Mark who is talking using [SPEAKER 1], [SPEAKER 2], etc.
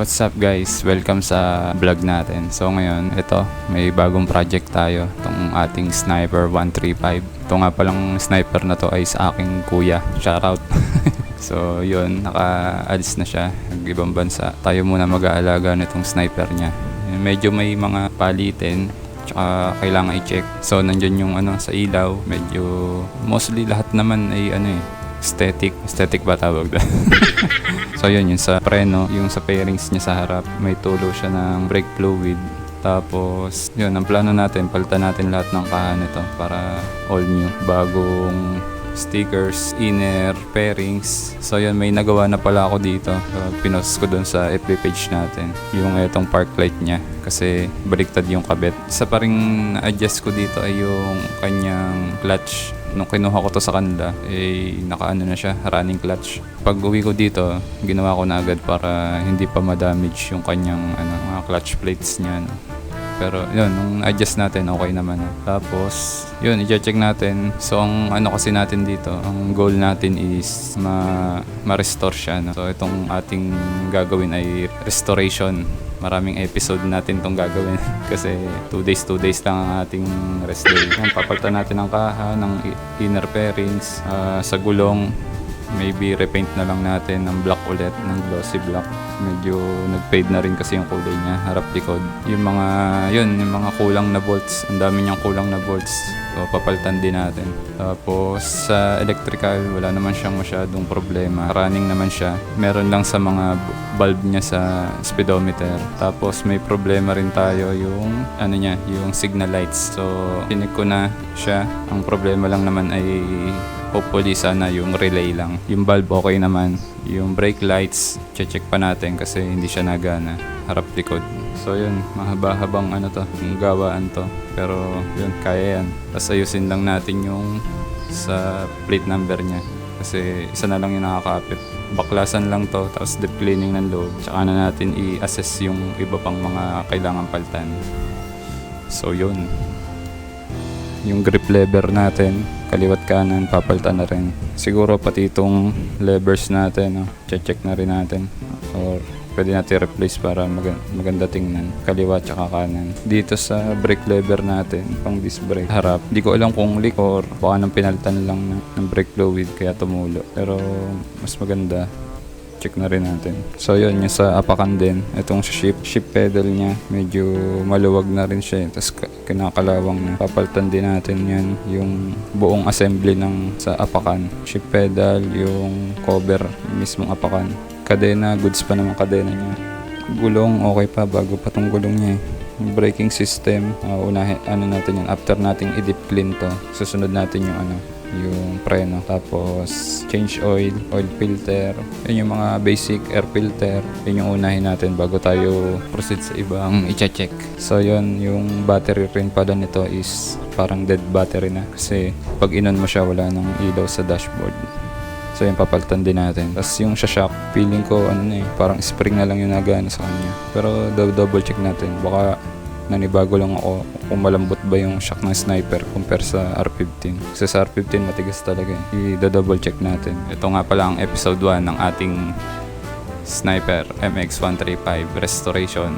[SPEAKER 1] What's up guys? Welcome sa vlog natin. So ngayon, ito, may bagong project tayo. Itong ating Sniper 135. Ito nga palang sniper na to ay sa aking kuya. Shoutout. so yun, naka-alis na siya. Nag-ibang bansa. Tayo muna mag-aalaga nitong sniper niya. Medyo may mga palitin tsaka kailangan i-check. So nandyan yung ano sa ilaw, medyo mostly lahat naman ay ano eh aesthetic. Aesthetic ba tawag doon? so yun, yung sa preno, yung sa pairings niya sa harap, may tulo siya ng brake fluid. Tapos, yun, ang plano natin, palitan natin lahat ng kahan nito para all new. Bagong stickers, inner, pairings. So yun, may nagawa na pala ako dito. So, pinost ko dun sa FB page natin. Yung itong park light niya. Kasi baliktad yung kabit. Isa pa rin na-adjust ko dito ay yung kanyang clutch. Nung kinuha ko to sa kanila, eh, nakaano na siya, running clutch. Pag uwi ko dito, ginawa ko na agad para hindi pa ma-damage yung kanyang ano, mga clutch plates niya. No? Pero yun, nung adjust natin, okay naman. Tapos, yun, i-check natin. So, ang ano kasi natin dito, ang goal natin is ma- ma-restore siya. No? So, itong ating gagawin ay restoration. Maraming episode natin itong gagawin. kasi 2 days, 2 days lang ang ating rest day. Papalitan natin ang kaha, ng inner pairings, ah, sa gulong, maybe repaint na lang natin ng black ulit, ng glossy black. Medyo nag-fade na rin kasi yung kulay niya, harap likod. Yung mga, yun, yung mga kulang na bolts. Ang dami niyang kulang na bolts. So, papalitan din natin. Tapos, sa electrical, wala naman siyang masyadong problema. Running naman siya. Meron lang sa mga bulb niya sa speedometer. Tapos, may problema rin tayo yung, ano niya, yung signal lights. So, tinig ko na siya. Ang problema lang naman ay hopefully sana yung relay lang. Yung bulb okay naman. Yung brake lights, check pa natin kasi hindi siya nagana. Harap likod. So yun, mahaba-habang ano to, gawaan to. Pero yun, kaya yan. Tapos ayusin lang natin yung sa plate number niya. Kasi isa na lang yung nakakapit. Baklasan lang to, tapos deep cleaning ng loob. Tsaka na natin i-assess yung iba pang mga kailangan paltan. So yun, yung grip lever natin, kaliwat kanan, papalitan na rin. Siguro pati itong levers natin, no? check na rin natin. Or pwede natin replace para mag- maganda tingnan. Kaliwa tsaka kanan. Dito sa brake lever natin, pang disc brake, harap. Di ko alam kung leak or baka nang pinalitan lang ng, ng brake fluid kaya tumulo. Pero mas maganda check na rin natin. So yun, yung sa apakan din, itong ship, ship pedal niya, medyo maluwag na rin siya. Tapos kinakalawang na. Papalitan din natin yan, yung buong assembly ng sa apakan. Ship pedal, yung cover, yung mismong apakan. Kadena, goods pa naman kadena niya. Gulong, okay pa, bago pa tong gulong niya eh. Braking system, uh, unahin, ano natin yan, after nating i-deep clean to, susunod natin yung ano, yung preno. Tapos, change oil, oil filter. Yun yung mga basic air filter. Yun yung unahin natin bago tayo proceed sa ibang i-check. So, yun, yung battery rin pala nito is parang dead battery na. Kasi, pag inon mo siya, wala nang ilaw sa dashboard. So, yung papalitan din natin. Tapos, yung sa shock, feeling ko, ano eh, parang spring na lang yung nagana sa kanya. Pero, dou- double check natin. Baka, nanibago lang ako kung malambot ba yung shock ng sniper compare sa R15. Kasi sa R15 matigas talaga eh. I-double check natin. Ito nga pala ang episode 1 ng ating Sniper MX135 Restoration.